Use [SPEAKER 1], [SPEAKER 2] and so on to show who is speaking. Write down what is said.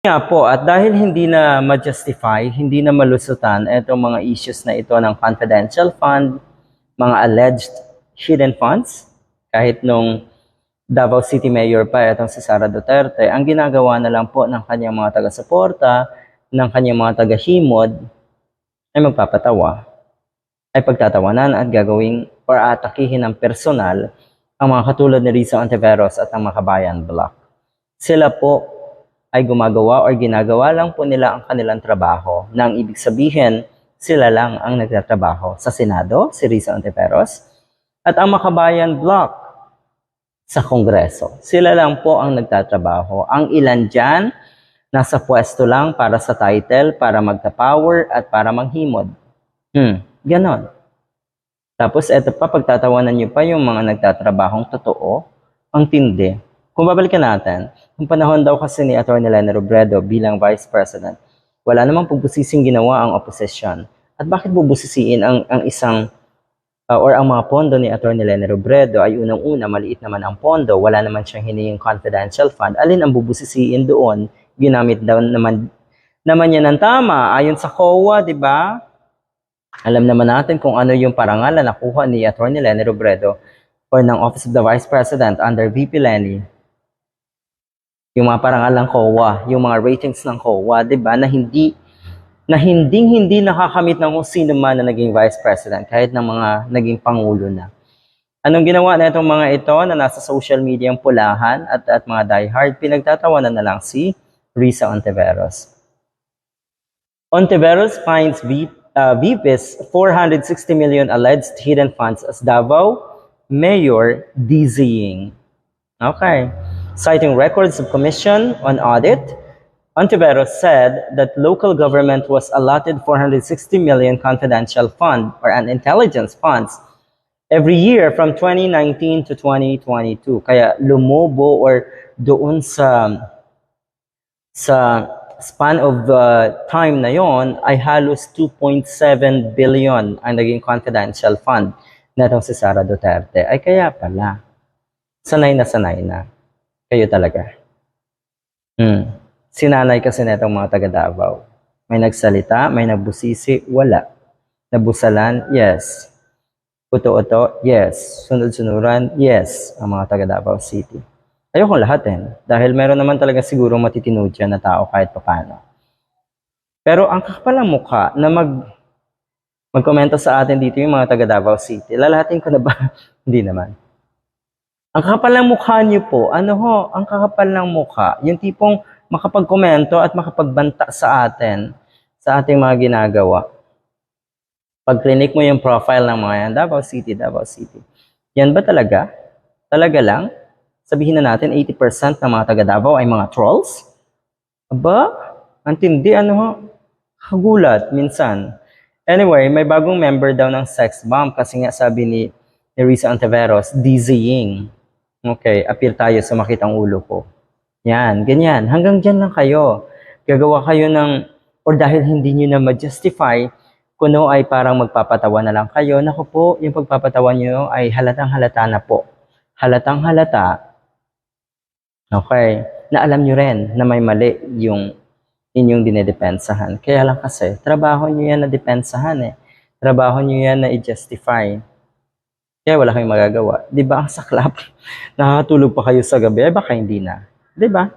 [SPEAKER 1] Nga po, at dahil hindi na ma-justify, hindi na malusutan itong mga issues na ito ng confidential fund, mga alleged hidden funds, kahit nung Davao City Mayor pa itong si Sara Duterte, ang ginagawa na lang po ng kanyang mga taga-suporta, ng kanyang mga taga-himod, ay magpapatawa, ay pagtatawanan at gagawing or atakihin ng personal ang mga katulad ni Risa Ontiveros at ang Makabayan Block. Sila po ay gumagawa or ginagawa lang po nila ang kanilang trabaho nang ibig sabihin sila lang ang nagtatrabaho sa Senado, si Risa Ontiveros, at ang Makabayan Block sa Kongreso. Sila lang po ang nagtatrabaho. Ang ilan dyan, nasa pwesto lang para sa title, para magta-power at para manghimod. Hmm, ganon. Tapos eto pa, pagtatawanan niyo pa yung mga nagtatrabahong totoo, ang tindi. Kung babalikan natin, yung panahon daw kasi ni Atty. Lene Robredo bilang Vice President, wala namang pagbusising ginawa ang oposisyon. At bakit bubusisiin ang, ang isang uh, or ang mga pondo ni Atty. Lene Robredo ay unang-una, maliit naman ang pondo, wala naman siyang hinihing confidential fund. Alin ang bubusisiin doon? Ginamit daw naman naman yan ng tama. Ayon sa COA, di ba? Alam naman natin kung ano yung parangal na nakuha ni Atty. Lene Robredo or ng Office of the Vice President under VP Lenny. Yung mga parangal ng COA, yung mga ratings ng COA, di ba, na hindi na hinding hindi nakakamit ng kung sino man na naging Vice President, kahit ng mga naging Pangulo na. Anong ginawa na itong mga ito na nasa social media ang pulahan at, at mga diehard, pinagtatawanan na lang si Risa Ontiveros. Ontiveros finds v, uh, VP's 460 million alleged hidden funds as Davao Mayor dizzying. Okay. Citing records of commission on audit, Ontiveros said that local government was allotted 460 million confidential fund or an intelligence funds every year from 2019 to 2022. Kaya lumobo or doon sa sa span of uh, time na yon ay halos 2.7 billion ang naging confidential fund na si Sara Duterte. Ay kaya pala, sanay na sanay na. Kayo talaga. Hmm. Sinanay kasi na itong mga taga Davao. May nagsalita, may nabusisi, wala. Nabusalan, yes. Uto-uto, yes. Sunod-sunuran, yes. Ang mga taga Davao City. Ayoko lahatin. Dahil meron naman talaga siguro matitino dyan na tao kahit papano. Pero ang kakapalang mukha na mag magkomento sa atin dito yung mga taga Davao City, lalahatin ko na ba? Hindi naman. Ang kakapal ng mukha niyo po, ano ho, ang kakapal ng mukha, yung tipong makapagkomento at makapagbanta sa atin, sa ating mga ginagawa. Pag clinic mo yung profile ng mga yan, Davao City, Davao City. Yan ba talaga? Talaga lang? Sabihin na natin, 80% ng mga taga Davao ay mga trolls? Aba, ang tindi, ano ho? Kagulat, minsan. Anyway, may bagong member daw ng sex bomb kasi nga sabi ni, ni Risa Ontiveros, dizzying. Okay, appear tayo sa makitang ulo ko. Yan, ganyan. Hanggang dyan lang kayo. Gagawa kayo ng, or dahil hindi nyo na ma-justify, kuno ay parang magpapatawa na lang kayo. Naku po, yung pagpapatawa nyo ay halatang halata na po. Halatang halata, okay, na alam nyo rin na may mali yung inyong dinedepensahan. Kaya lang kasi, trabaho nyo yan na depensahan eh. Trabaho nyo yan na i-justify. Kaya wala kayong magagawa. Di ba ang saklap? Nakakatulog pa kayo sa gabi, eh baka hindi na. Di ba?